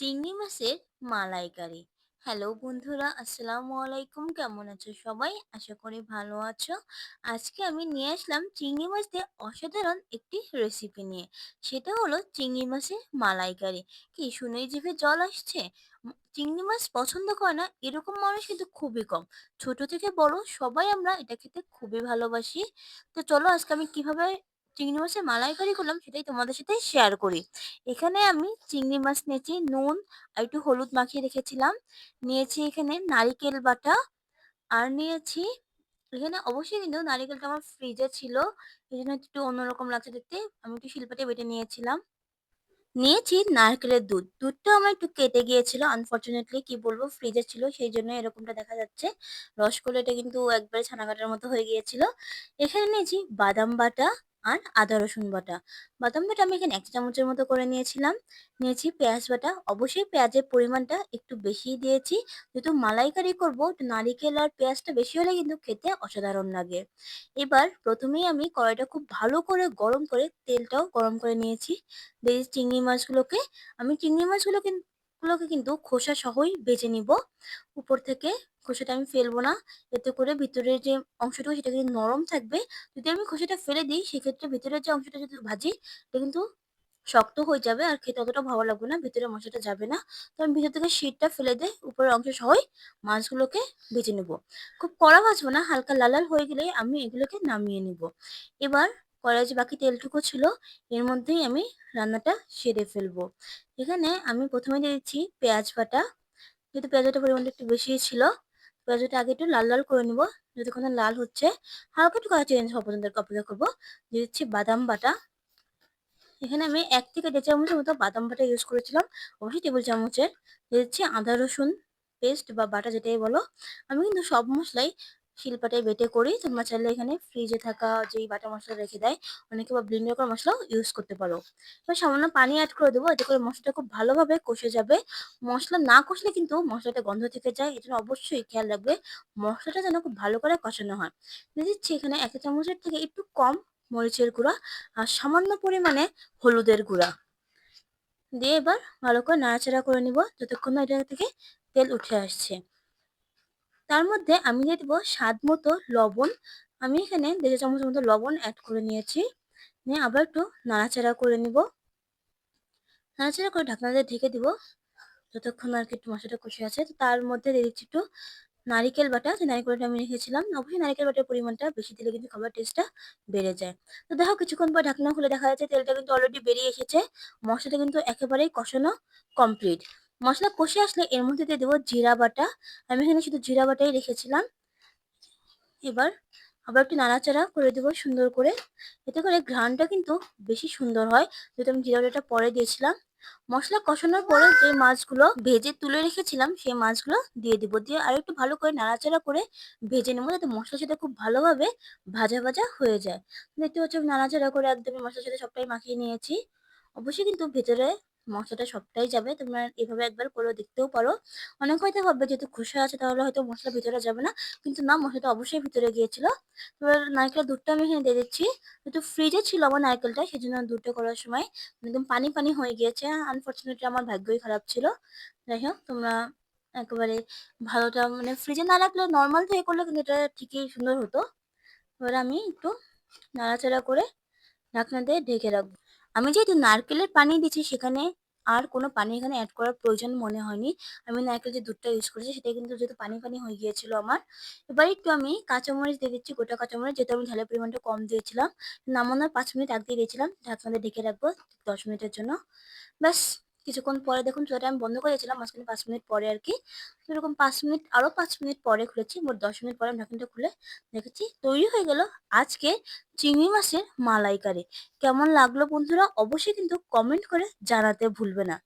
চিংড়ি মাছের মালাইকারি। হ্যালো বন্ধুরা, আসসালামু আলাইকুম। কেমন আছো সবাই? আশা করি ভালো আছো। আজকে আমি নিয়ে আসলাম চিংড়ি মাছ দিয়ে অসাধারণ একটি রেসিপি নিয়ে। সেটা হলো চিংড়ি মাছের মালাইকারি। কি শুনেই জিভে জল আসছে? চিংড়ি মাছ পছন্দ করে না, এরকম মানুষ কিন্তু খুবই কম। ছোট থেকে বড় সবাই আমরা এটা খেতে খুবই ভালোবাসি। তো চলো আজকে আমি কীভাবে চিংড়ি মাছের মালাইকারি করলাম, সেটাই তোমাদের সাথে শেয়ার করি। এখানে আমি চিংড়ি মাছ নিয়েছি, নুন আর একটু হলুদ মাখিয়ে রেখেছিলাম। নিয়েছি এখানে নারিকেল বাটা আর নিয়েছি, এখানে অবশ্যই কিন্তু নারিকেলটা আমার ফ্রিজে ছিল। এই জন্য একটু অন্যরকম লাগছে দেখতে, আমি একটু শিল্পাটে বেটে নিয়েছিলাম। নিয়েছি নারকেলের দুধ। দুধটা আমার একটু কেটে গিয়েছিল আনফরচুনেটলি কি বলব ফ্রিজে ছিল, সেই জন্য এরকমটা দেখা যাচ্ছে। রসগোল্লা এটা কিন্তু একবারে ছানা কাটার মতো হয়ে গিয়েছিল। এখানে নিয়েছি বাদাম বাটা আর আদা, রসুন বাটা। বাদাম বাটা আমি এখানে এক চামচের মতো করে নিয়েছিলাম। নিয়েছি পেঁয়াজ বাটা। অবশ্যই পেঁয়াজের পরিমাণটা একটু বেশি দিয়েছি। যেহেতু মালাইকারি করব নারিকেল আর পেঁয়াজটা বেশি হলে কিন্তু খেতে অসাধারণ লাগে। এবার প্রথমেই আমি কড়াইটা খুব ভালো করে গরম করে তেলটাও গরম করে নিয়েছি। দিয়ে চিংড়ি মাছগুলোকে। আমি চিংড়ি মাছগুলো কিন- গুলোকে কিন্তু খোসা সহই বেছে নিব। উপর থেকে খোসাটা আমি ফেলব না। এতে করে ভিতরের যে অংশটুকু, সেটা কিন্তু নরম থাকবে। যদি আমি খোসাটা ফেলে দিই, সেক্ষেত্রে ভিতরের যে অংশটা যদি ভাজি, এটা কিন্তু শক্ত হয়ে যাবে আর খেতে অতটা ভালো লাগবে না ভিতরে মশলাটা যাবে না। তো আমি ভিতর থেকে শীতটা ফেলে দিয়ে উপরের অংশ সহই মাছগুলোকে ভেজে নেব। খুব কড়া ভাজবো না, হালকা লাল লাল হয়ে গেলে আমি এগুলোকে নামিয়ে নিব। এবার কড়াই যে বাকি তেলটুকু ছিল, এর মধ্যেই আমি রান্নাটা সেরে ফেলব। এখানে আমি প্রথমে দিয়ে দিচ্ছি পেঁয়াজ বাটা। যেহেতু পেঁয়াজ বাটার পরিমাণটা একটু বেশি ছিল পেঁয়াজ বাটা আগে একটু লাল লাল করে নিব। যতক্ষণ লাল হচ্ছে, হালকা একটু কালার চেঞ্জ হওয়া পর্যন্ত অপেক্ষা করব। দিয়ে দিচ্ছি বাদাম বাটা। এখানে আমি এক থেকে দেড় চামচের মতো বাদাম বাটা ইউজ করেছিলাম, অবশ্যই টেবিল চামচের। দিয়ে দিচ্ছি আদা রসুন পেস্ট বা বাটা যেটাই বলো। আমি কিন্তু সব মশলাই শিলপাটায় বেটে করি তোমরা চাইলে এখানে ফ্রিজে থাকা যেই বাটা মশলা রেখে দেয়, অনেকে বা ব্লেন্ডার করা মশলাও ইউজ করতে পারো। এবার সামান্য পানি অ্যাড করে দেবো, এতে করে মশলাটা খুব ভালোভাবে কষে যাবে। মশলা না কষলে কিন্তু মশলাটা গন্ধ থেকে যায় এই জন্য অবশ্যই খেয়াল রাখবে, মশলাটা যেন খুব ভালো করে কষানো হয়। দিয়ে দিচ্ছি এখানে এক চামচের থেকে একটু কম মরিচের গুঁড়া আর সামান্য পরিমাণে হলুদের গুঁড়া। দিয়ে এবার ভালো করে নাড়াচাড়া করে নিব, যতক্ষণ না এটা থেকে তেল উঠে আসছে। তার মধ্যে আমি দিয়ে দেবো স্বাদ মতো লবণ। আমি এখানে দেড় চামচের মতো লবণ অ্যাড করে নিয়েছি। নিয়ে আবার একটু নাড়াচাড়া করে নিব। নাড়াচাড়া করে ঢাকনা দিয়ে ঢেকে দিব। যতক্ষণ আর কি একটু মশলাটা কষে আছে, তো তার মধ্যে দিয়ে দিচ্ছি একটু নারিকেল বাটা। যে নারিকেলটা আমি রেখেছিলাম, অবশ্যই নারিকেল বাটার পরিমাণটা বেশি দিলে কিন্তু খাবার টেস্টটা বেড়ে যায়। তো দেখো কিছুক্ষণ পর ঢাকনা খুলে দেখা যাচ্ছে তেলটা কিন্তু অলরেডি বেরিয়ে এসেছে। মশলাটা কিন্তু একেবারেই কষানো কমপ্লিট মশলা কষে আসলে এর মধ্যে দিয়ে দেবো জিরা বাটা। আমি এখানে শুধু জিরা বাটাই রেখেছিলাম। এবার আবার একটু নাড়াচাড়া করে দেবো সুন্দর করে। এতে করে ঘ্রাণটা কিন্তু বেশি সুন্দর হয়, যেহেতু আমি জিরা বাটাটা পরে দিয়েছিলাম। মশলা কষানোর পরে যে মাছগুলো ভেজে তুলে রেখেছিলাম, সেই মাছগুলো দিয়ে দিব। দিয়ে আর একটু ভালো করে নাড়াচাড়া করে ভেজে নেব, যাতে মশলার সাথে খুব ভালোভাবে ভাজা ভাজা হয়ে যায়। দেখতে পাচ্ছ আমি নাড়াচাড়া করে একদমই মশলার সাথে সবটাই মাখিয়ে নিয়েছি। অবশ্যই কিন্তু ভেতরে মশলাটা সবটাই যাবে, তোমরা এভাবে একবার করে দেখতেও পারো। অনেক হয়তো ভাববে যেহেতু খোসা আছে, তাহলে হয়তো মশলা ভিতরে যাবে না। কিন্তু না, মশলাটা অবশ্যই ভিতরে গিয়েছিল। এবার নারকেলের দুধটা আমি এখানে দিয়ে দিচ্ছি। যেহেতু ফ্রিজে ছিল আমার নারকেলটা সেই জন্য দুধটা করার সময় একদম পানি পানি হয়ে গিয়েছে। আনফর্চুনেটলি আমার ভাগ্যই খারাপ ছিল। যাই হোক, তোমরা একেবারে ভালোটা মানে ফ্রিজে না রাখলে নর্মাল থেকে করলে কিন্তু এটা ঠিকই সুন্দর হতো। এবার আমি একটু নাড়াচাড়া করে ঢাকনা দিয়ে ঢেকে রাখব। আমি যেহেতু নারকেলের পানি দিচ্ছি, সেখানে আর কোনো পানি এখানে অ্যাড করার প্রয়োজন মনে হয়নি। আমি নারকেল যে দুধটা ইউজ করেছি সেটা কিন্তু যেহেতু পানি পানি হয়ে গিয়েছিল আমার। এবার একটু আমি কাঁচামরিচ দিয়ে দিচ্ছি, গোটা কাঁচামরিচ, যেহেতু আমি ঝালের পরিমাণটা কম দিয়েছিলাম। নামানোর পাঁচ মিনিট আগ দিয়ে দিয়েছিলাম ঢাকনাতে ঢেকে রাখব দশ মিনিটের জন্য। ব্যাস। কিছুক্ষণ পরে দেখুন চুলাটা আমি বন্ধ করেছিলাম মাঝখানে পাঁচ মিনিট পরে আর কি। এরকম পাঁচ মিনিট আরও পাঁচ মিনিট পরে খুলেছি, মোট দশ মিনিট পরে আমি ঢাকনটা খুলে দেখেছি, তৈরি হয়ে গেল আজকে চিংড়ি মাছের মালাইকারি। কেমন লাগল বন্ধুরা? অবশ্যই কিন্তু কমেন্ট করে জানাতে ভুলবে না।